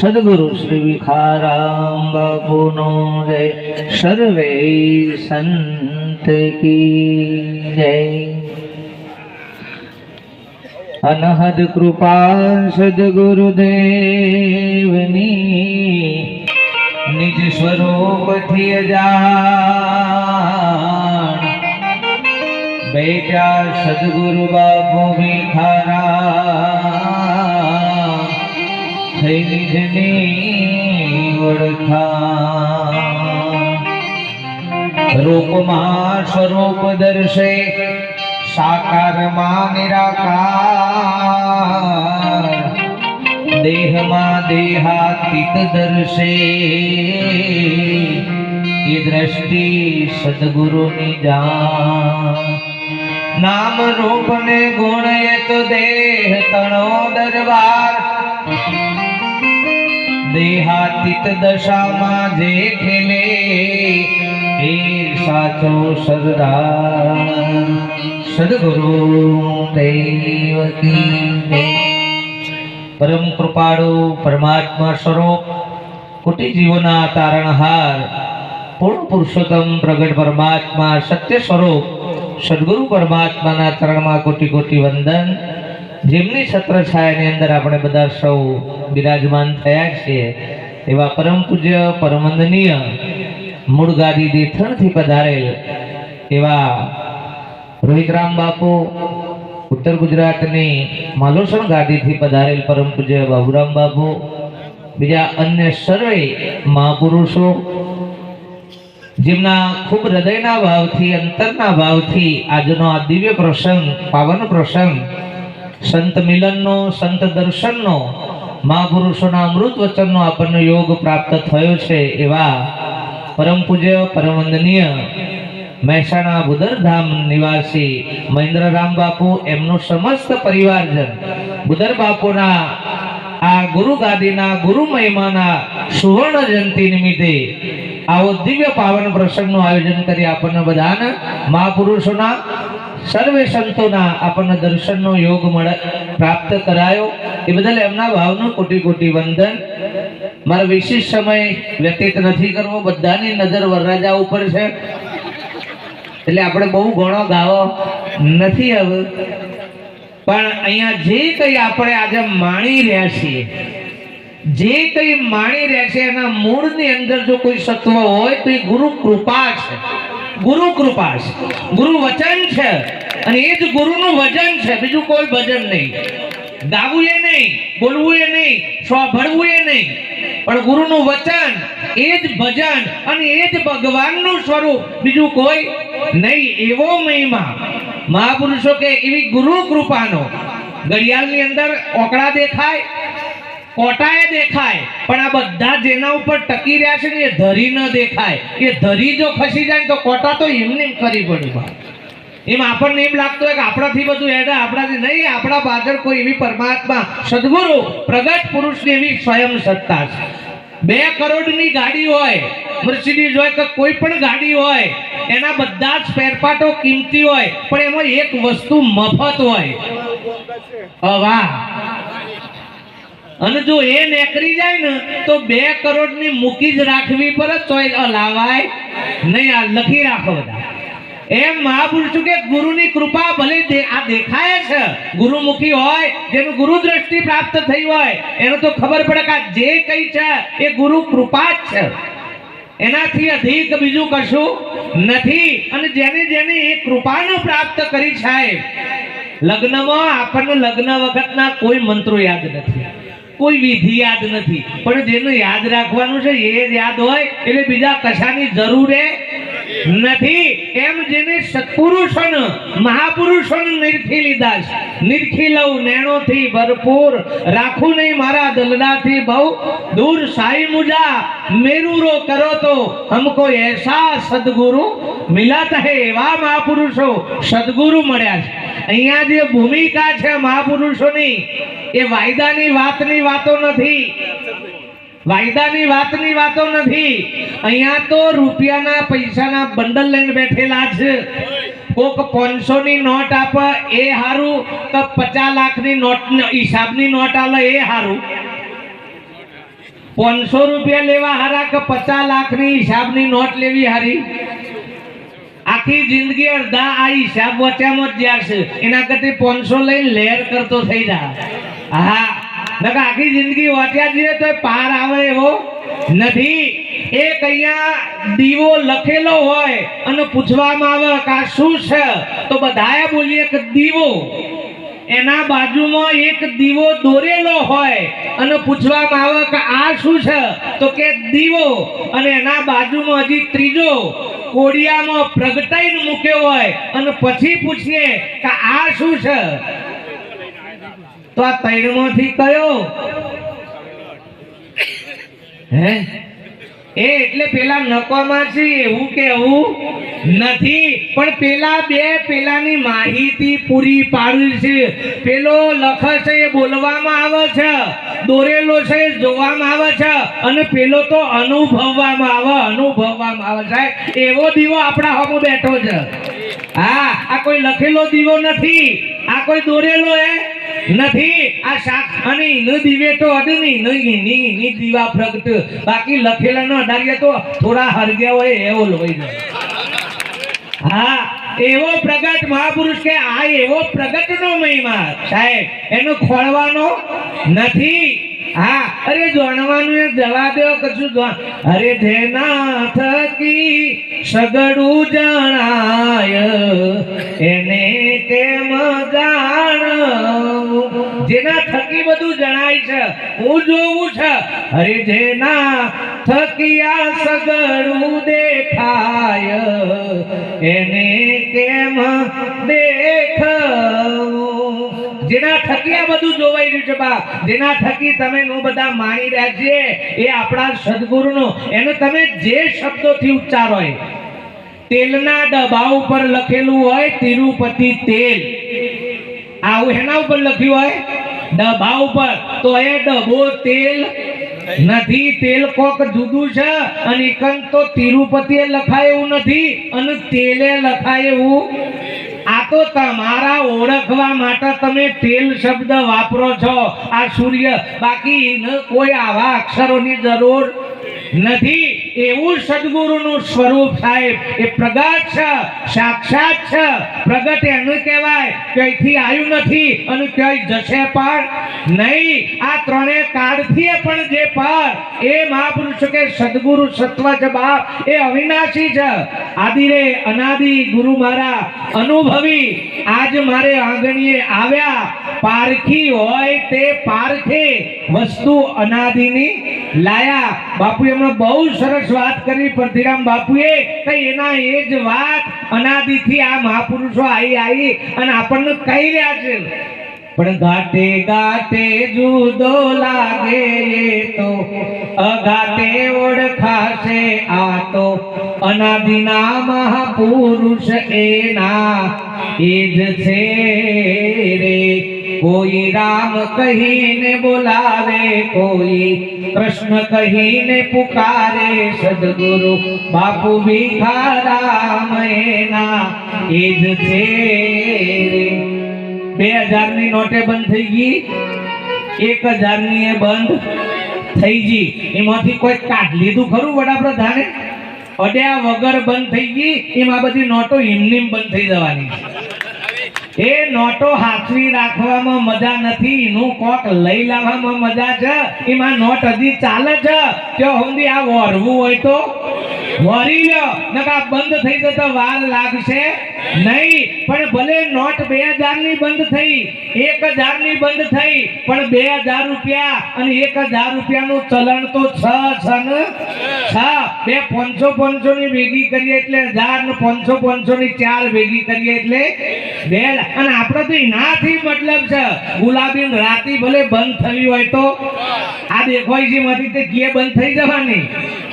સદગુરુ શ્રી વિખારામ બાપુનો જય. સર્વે સંત કી જય. અનહદ કૃપા સદગુરુદેવની નિજ સ્વરૂપથી અજાણ. બેટા સદગુરુ બાપુ ભીખારા થઈ નિજની ઓળખા. રૂપમાં સ્વરૂપ દર્શે, સાકારમાં નિરાકાર. દેહમાં દેહાતીત દર્શે. એ દ્રષ્ટિ સદગુરુની જાણ. નામ રૂપ ને ગુણ એ તો દેહ તણો દરબાર. દેહાતીત દશામાં જે ખેલે એ સાચો સરદાર સદગુરુ દેવકી. પરમ કૃપાળુ પરમાત્મા સ્વરૂપ કોટી જીવોના તારણહાર, પૂર્ણ પુરુષોત્તમ પ્રગટ પરમાત્મા સત્ય સ્વરૂપ, સદગુરુ પરમાત્માના ચરણમાં કોટી કોટી વંદન જેમની છત્રછાયાની અંદર આપણે બધા સૌ બિરાજમાન થયા છીએ, એવા પરમ પૂજ્ય, પરમંદનીય મૂળ ગાદી દેથણથી પધારેલ એવા રોહિતરામ બાપુ, ઉત્તર ગુજરાતની માલોસણ ગાદીથી પધારેલ પરમ પૂજ્ય બાબુરામ બાપુ, બીજા અન્ય સર્વે મહાપુરુષો, જેમના ખૂબ હૃદયના ભાવથી, અંતરના ભાવથી આજનો આ દિવ્ય પ્રસંગ, પાવન પ્રસંગ સંત મિલનનો, સંત દર્શનનો મહાપુરુષોના અમૃત વચનનો આપણને યોગ પ્રાપ્ત થયો છે એવા પરમ પૂજ્ય પરમ વંદનીય મહેસાણા બુદરધામ નિવાસી મહેન્દ્રરામ બાપુ, એમનું સમસ્ત પરિવારજન બુદર બાપુના આ ગુરુ ગાદીના, ગુરુ મહિમાના સુવર્ણ જયંતિ નિમિત્તે આવો દિવ્ય પાવન પ્રસંગનું આયોજન કરી આપણને બધાને મહાપુરુષોના સર્વે સંતોના આપણને દર્શનનો યોગ મળે, પ્રાપ્ત કરાયો. એ બદલ એમના ભાવનું કોટી કોટી વંદન. મારો વિશેષ સમય વ્યતીત નથી કરવો, બધાની નજર વરરાજા ઉપર છે. એટલે આપણે બહુ ઘણો ગાવો નથી હવે. પણ અહીંયા જે કંઈ આપણે આજે માણી રહ્યા છીએ, જે કંઈ માણી રહ્યા છે એના મૂળની અંદર જો કોઈ સત્વ હોય તો એ ગુરુ કૃપા છે. ગુરુ કૃપા છે ગુરુ વચન છે અને એ જ ગુરુનું વચન છે. બીજું કોઈ ભજન નહીં. ગાવું એ નહીં બોલવું એ નહીં સ્વભળવું એ નહીં. પણ ગુરુનું વચન, એ જ ભજન અને એ જ ભગવાનનું સ્વરૂપ બીજું કોઈ નહીં. એવો મહિમા. મહાપુરુષો કે એવી ગુરુ કૃપાનો. ઘડિયાળની અંદર ઓકળા દેખાય કોટાએ દેખાય, પણ આ બધા જેના ઉપર ટકી રહ્યા છે ને, એ ધરી ન દેખાય. એ ધરી જો ખસી જાય તો કોટા તો એમને એમ કરી ભાઈ એમ આપણને એમ લાગતું હોય કે આપણાથી બધું હેડે, આપણાથી નહીં, આપણા પાછળ કોઈ એવી પરમાત્મા, સદગુરુ, પ્રગટ પુરુષની એવી સ્વયં સત્તા છે. બે કરોડની ગાડી હોય, મર્સિડીઝ હોય કે કોઈ પણ ગાડી હોય, એના બધા જ ફેરફાટો કિંમતી હોય, પણ એમાં એક વસ્તુ મફત હોય. અવા અને જો એ નેકરી જાય ને, તો બે કરોડની મૂકી જ રાખવી પડે, તોય લાવાય નહીં. આ લખી રાખો બધા. એમ મહાપુરુષો કે ગુરુની કૃપા ભલે આ દેખાય છે. ગુરુમુખી હોય, જેનું ગુરુ દ્રષ્ટિ પ્રાપ્ત થઈ હોય, એનો તો ખબર પડે કે જે કઈ છે, એ ગુરુ કૃપા જ છે. એનાથી અધિક બીજું કશું નથી. અને જેને જેને એ કૃપાનું પ્રાપ્ત કરી સાહેબ લગ્નમાં આપણને લગ્ન વખતના કોઈ મંત્રો યાદ નથી. કોઈ વિધિ યાદ નથી. પણ જેને યાદ રાખવાનું છે, એ જ યાદ હોય, એટલે બીજા કશાની જરૂર નથી. એમ જેને સત્પુરુષણ મહાપુરુષણ નિરખી લીધા છે. નિરખી લઉં, નેણોથી ભરપૂર. રાખું નહીં મારા દલડાથી બહુ. દૂર સાઈ મુજા, મેરૂરો કરો તો હમકો એસા સદગુરુ મિલાતા હે એવા મહાપુરુષો સદગુરુ મળ્યા છે. અહીંયા જે ભૂમિકા છે મહાપુરુષોની, એ વાયદાની વાતની વાતો નથી. વાયદાની વાતની વાતો નથી. અહીંયા તો રૂપિયાના પૈસાના બંડલ લઈને બેઠેલા છે. કોક પાંચસો ની નોટ આપે, એ હારું, તો પચાસ લાખની નોટ, હિસાબની નોટ આલે, એ હારું. પાંચસો રૂપિયા લેવા હારા કે પચાસ લાખની હિસાબની નોટ લેવી હારી? આખી જિંદગી અડધા આ હિસાબ વચ્ચામાં જ છે. એના કરતી પાંચસો લઈને લહેર કરતો થઈ જા. હા નકા આખી જિંદગી વાંચ્યા જઈએ તો પાર આવે એવો નથી. એક અહીંયા દીવો લખેલો હોય અને પૂછવામાં આવે કે આ શું છે? તો બધાએ બોલીએ કે દીવો. એના બાજુમાં એક દીવો દોરેલો હોય અને પૂછવામાં આવે કે આ શું છે? તો કે દીવો. અને એના બાજુમાં હજી ત્રીજો કોડિયામાં પ્રગટાઈને મૂક્યો હોય અને પછી પૂછીએ કે આ શું છે? તો આ ત્રણમાંથી કયો? હે? એ એટલે પેલા નકોમાં છે, એવું કેવું નથી. પણ પેલા બે પેલાની માહિતી પૂરી પાડવી છે. પેલો લખ છે, એ બોલવામાં આવે છે. દોરેલો છે, જોવામાં આવે છે અને પેલો તો અનુભવવામાં આવે અનુભવવામાં આવે. સાહેબ, એવો દીવો આપણા હોમો બેઠો છે. હા, આ કોઈ લખેલો દીવો નથી. આ કોઈ દોરેલો એ નથી. આ શાક અને ઈનો દીવે તો અડની નહીં ની ની દીવા પ્રગટ. બાકી લખેલા ન અડાડીએ તો થોડા હરગ્યા હોય, એવો જાય હા એવો પ્રગટ મહાપુરુષ કે આ એવો પ્રગટનો મહિમા સાહેબ, એનો ખોળવાનો નથી. હા, અરે જાણવાનું જવા દો કશું અરે જેના થકી સગડું જણાય, એને કેમ જાણવું? જેના થકી બધું જણાય છે, હું જોવું છે. અરે જેના થકી આ સગડું દેખાય એને કેમ દેખાવું? જેના થકી આ બધું જોવાઈ રહ્યું છે બા. જેના થકી તમે નો બધા માણી રહ્યા છે. એ આપણા સદગુરુનો. એનો તમે જે શબ્દોથી ઉચ્ચારો તેલના ડબ્બા ઉપર લખેલું હોય તિરુપતિ તેલ. આવું એના ઉપર લખ્યું હોય? ડબ્બા ઉપર. તો એ ડબો તેલ નથી, તેલ કોક જુદું છે અને કંક તો તિરુપતિએ લખાય એવું નથી અને તેલે લખાય એવું આ તો તમારા ઓળખવા માટે તમે તેલ શબ્દ વાપરો છો. આ સૂર્ય, બાકી કોઈ આવા અક્ષરોની જરૂર નથી. એવું સદગુરુનું સ્વરૂપ સાહેબ એ પ્રગટ છે, સાક્ષાત છે. પ્રગટ એનું કહેવાય કઈથી આવ્યું નથી અને ક્યાંય જશે પણ નહીં. આ ત્રણેય કાળથી પણ જે પર એ મહાપુરુષ કે સદગુરુ સત્વ છે બાપ, એ અવિનાશી છે આદિરે અનાદિ ગુરુ મારા અનુભવી. આજ મારે આંગણીએ આવ્યા. પારખી હોય તે પારખે વસ્તુ અનાદિની લાયા. બાપુ એમણે બહુ સરસ વાત કરી પરધીરામ બાપુએ કે એના એ જ વાત અનાદિથી આ મહાપુરુષો આવી આવી અને આપણને કહી રહ્યા છે. પણ ઘાટે ઘાટે જુદો લાગે એ તો અઘાટે ઓળખાશે આ તો. અનાદિના મહાપુરુષ એના એ જ છે રે. કોઈ રામ કહીને બોલાવે, કોઈ કૃષ્ણ કહીને પુકારે, સદગુરુ બાપુ ભીખારામ એ જ છે બે હજારની નોટે બંધ થઈ ગઈ, એક હજારની એ બંધ થઈ ગઈ. એમાંથી કોઈ કાઢ લીધું ખરું વડાપ્રધાને? અડ્યા વગર બંધ થઈ ગઈ, એમાં બધી નોટો એમની બંધ થઈ જવાની છે. એ નોટો હાથવી રાખવામાં મજા નથી. એનું કોક લઈ લાવવામાં મજા છે. એમાં નોટ હજી ચાલે છે. કે હું આ વરવું હોય તો? વરી લ્યો નકા બંધ થઈ જતો વાર લાગશે નહીં. પણ ભલે નોટ બે હજારની બંધ થઈ, એક હજારની બંધ થઈ, પણ બે હજાર રૂપિયા અને એક હજાર રૂપિયાનું ચલણ તો છ છ ને? છ. બે પાંચસો પાંચસો ની ભેગી કરીએ એટલે હજાર ને પાંચસો પાંચસો ની ચાર ભેગી કરીએ એટલે બે અને આપણે તો એનાથી મતલબ છે ગુલાબી રાતી ભલે બંધ થવી હોય તો. આ દેખવાય છે માંથી તે કે બંધ થઈ જવાની?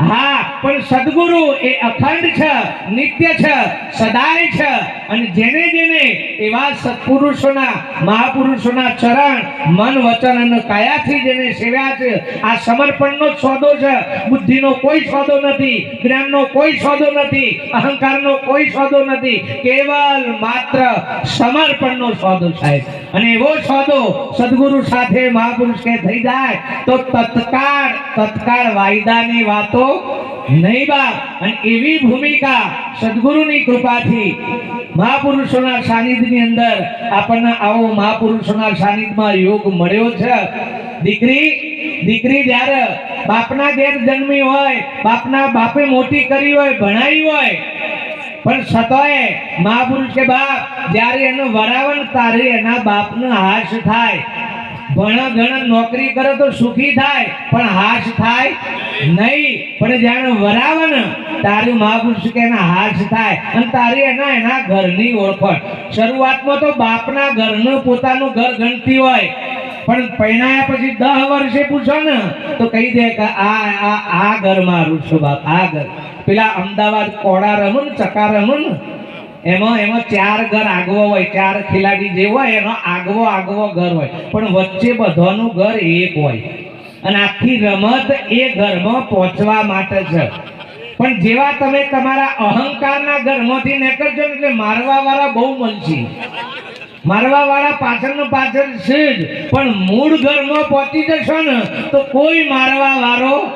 હા. પણ સદગુરુ એ અખંડ છે, નિત્ય છે, સદાય છે. અને જેને જેને એવા સત્પુરુષોના, મહાપુરુષોના ચરણ, મન, વચન અને કાયાથી જેને સેવ્યા છે, આ સમર્પણનો જ સોદો છે. બુદ્ધિનો કોઈ સોદો નથી, જ્ઞાનનો કોઈ સોદો નથી, અહંકારનો કોઈ સોદો નથી. કેવલ માત્ર સમર્પણનો સોદો સાહેબ. અને એવો સોદો સદગુરુ સાથે મહાપુરુષ કે થઈ જાય, તો તત્કાળ તત્કાળ વાયદાની વાતો નહીં બાપ અને એવી ભૂમિકા સદગુરુની કૃપાથી મહાપુરુષોના સાનિધ્યની અંદર આપણને આવો મહાપુરુષોના સાનિધ્યમાં યોગ મળ્યો છે. દીકરી દીકરી જ્યારે બાપના ઘેર જન્મી હોય, બાપના બાપે મોટી કરી હોય ભણાવી હોય, પણ છતાંય મહાપુરુષ કે બાપ, જ્યારે એનો વરાવણ તારે એના બાપનો હાશ થાય. ભણ ગણ નોકરી કરે તો સુખી થાય, પણ હાશ થાય નહીં. પણ જાણે વરાવણ તારું મહાપુરુષ કે એના હાશ થાય અને તારી એના એના ઘરની ઓળખણ. શરૂઆતમાં તો બાપના ઘરનું પોતાનું ઘર ગણતી હોય, પણ પરણાયા પછી દહ વર્ષે પૂછો ને, તો કહી દે કે આ આ આ ઘર મારું છું બાપ, આ ઘર. પેલા અમદાવાદ કોડા રમું ને, ચકા રમું ને, એમાં એમાં ચાર ઘર આગવો હોય, ચાર ખિલાડી જે હોય એનો આગવો આગવો ઘર હોય. પણ વચ્ચે બધાનું ઘર એક હોય. અને આખી રમત એ ઘરમાં પહોંચવા માટે છે. પણ જેવા તમે તમારા અહંકારના ઘરમાંથી નીકળજો એટલે મારવા વાળા બહુ મળશે મારવા વાળા પાછળ પાછળ છે જ. પણ મૂળ ઘરમાં પહોંચી જશો ને, તો કોઈ મારવા વાળો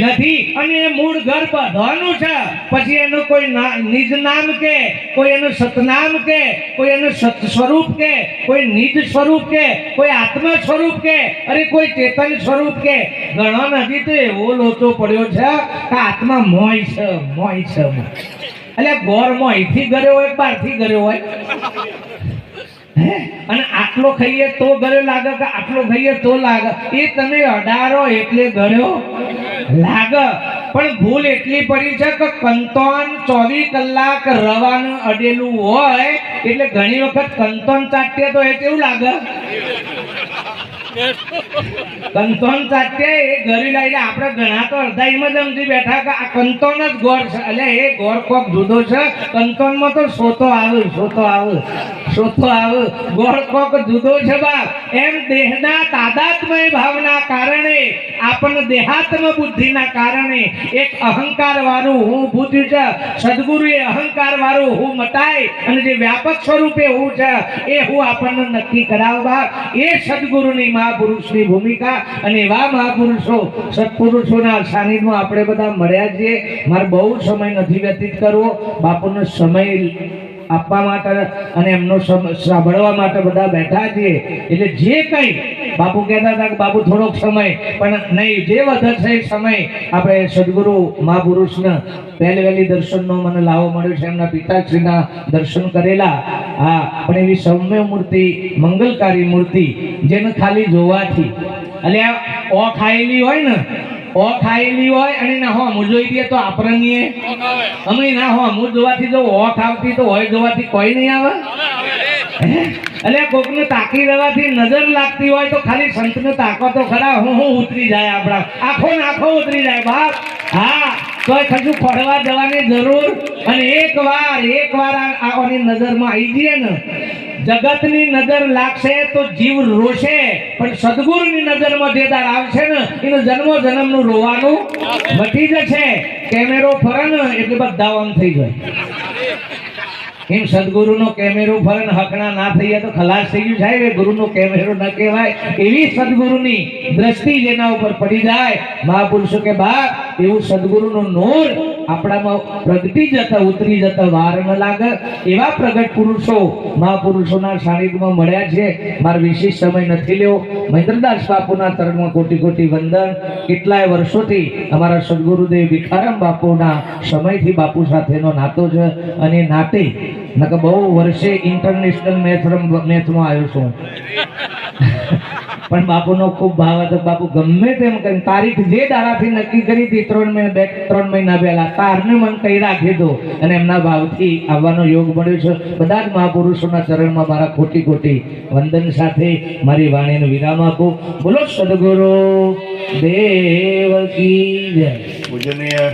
નથી. અને એ મૂળ ઘર બધાનું છે. પછી એનું કોઈ નિજ નામ કે, કોઈ એનું સતનામ કે, કોઈ એનું સત સ્વરૂપ કે, કોઈ નિજ સ્વરૂપ કે, કોઈ આત્મ સ્વરૂપ કે, અરે કોઈ ચેતન સ્વરૂપ કે. ઘણો નથી તો એવો લોચો પડ્યો છે કે આત્મા મોય છે મોય છે. એટલે ગોર અહીંથી કર્યો હોય બહારથી કર્યો હોય? અને આટલો ખાઈએ તો ગળ્યો લાગે કે આટલો ખાઈએ તો લાગે? એ તમે અડારો એટલે ગળ્યો લાગે. પણ ભૂલ એટલી પડી છે કે કંતોન ચોવીસ કલાક રવાનું અડેલું હોય, એટલે ઘણી વખત કંતોન ચાટીએ તો એ કેવું લાગે? કંતોન ચાટીએ એ એ કારણે આપણને દેહાત્મ બુદ્ધિના કારણે એક અહંકાર વાળું હું બુદ્ધિ છે. સદગુરુએ અહંકાર વાળું હું મટાય અને જે વ્યાપક સ્વરૂપે હું છે, એ હું આપણને નક્કી કરાવવા એ સદગુરુની મહાપુરુષની ભૂમિકા અને એવા મહાપુરુષો, સત્પુરુષોના સાનિધ્યમાં આપણે બધા મળ્યા છીએ. મારે બહુ સમય નથી વ્યતીત કરવો. બાપુનો સમય આપવા માટે અને એમનો સાંભળવા માટે બધા બેઠા છીએ. એટલે જે કંઈ બાપુ કહેતા હતા કે બાપુ થોડોક સમય, પણ નહીં, જે વધશે સમય આપણે સદગુરુ મહાપુરુષના પહેલી વહેલી દર્શનનો મને લાવો મળ્યો છે. એમના પિતાશ્રીના દર્શન કરેલા. હા, પણ એવી સૌમ્ય મૂર્તિ, મંગલકારી મૂર્તિ જેને ખાલી જોવાથી. એટલે ઓ ખાયેલી હોય ને ઓ ખાયેલી હોય અને ના હો હું જોઈ દઈએ તો આપણને અમે ના હો હું જોવાથી જો ઓ આવતી તો હોય જોવાથી કોઈ નહીં આવે. અને કોકને તાકી રહેવાથી નજર લાગતી હોય તો ખાલી સંતને તાકો તો ખરા, હું હું ઉતરી જાય આપણા. આખો ને આખો ઉતરી જાય, બાપ. હા તો કશું ફરવા જવાની જરૂર. અને એક વાર એક વાર આની નજરમાં આવી જઈએ ને જગતની નજર લાગશે તો જીવ રોશે. પણ સદગુરુની નજરમાં જે દાર આવશે ને, એનું જન્મો જન્મનું રોવાનું મટી જશે. કેમેરો ફરે ને એટલે બધા આમ થઈ જાય. એમ સદગુરુનો કેમેરો ફરે ને હકણા ના થઈ જાય તો ખલાસ થઈ ગયું. સાહેબ ગુરુનો કેમેરો ન કહેવાય. એવી સદગુરુની દ્રષ્ટિ જેના ઉપર પડી જાય. મહાપુરુષો કે બાપ એવું સદગુરુનું નૂર આપણામાં પ્રગટી જતા, ઉતરી જતા વાર ન લાગે. એવા પ્રગટ પુરુષો મહાપુરુષોના સાનિધ્યમાં મળ્યા છે. મારો વિશેષ સમય નથી લેવો મહેન્દ્રદાસ બાપુના ચરણમાં કોટી કોટી વંદન. કેટલાય વર્ષોથી અમારા સદગુરુદેવ ભિખારામ બાપુના સમયથી બાપુ સાથેનો નાતો છે અને નાતે નકર બહુ વર્ષે ઇન્ટરનેશનલ મેચ મેચમાં આવ્યો છું. પણ બાપુનો ખૂબ ભાવ હતો. બાપુ ગમે તેમ કરીને તારીખ જે દાડાથી નક્કી કરી હતી, ત્રણ મહિના બે, ત્રણ મહિના પહેલા, તારને મન કહી રાખી દો. અને એમના ભાવથી આવવાનો યોગ મળ્યો છે. બધા જ મહાપુરુષોના ચરણમાં મારા ખોટી ખોટી વંદન સાથે મારી વાણીનો વિરામ આપો. બોલો સદગુરુ, દેવ કી જય. પૂજનીય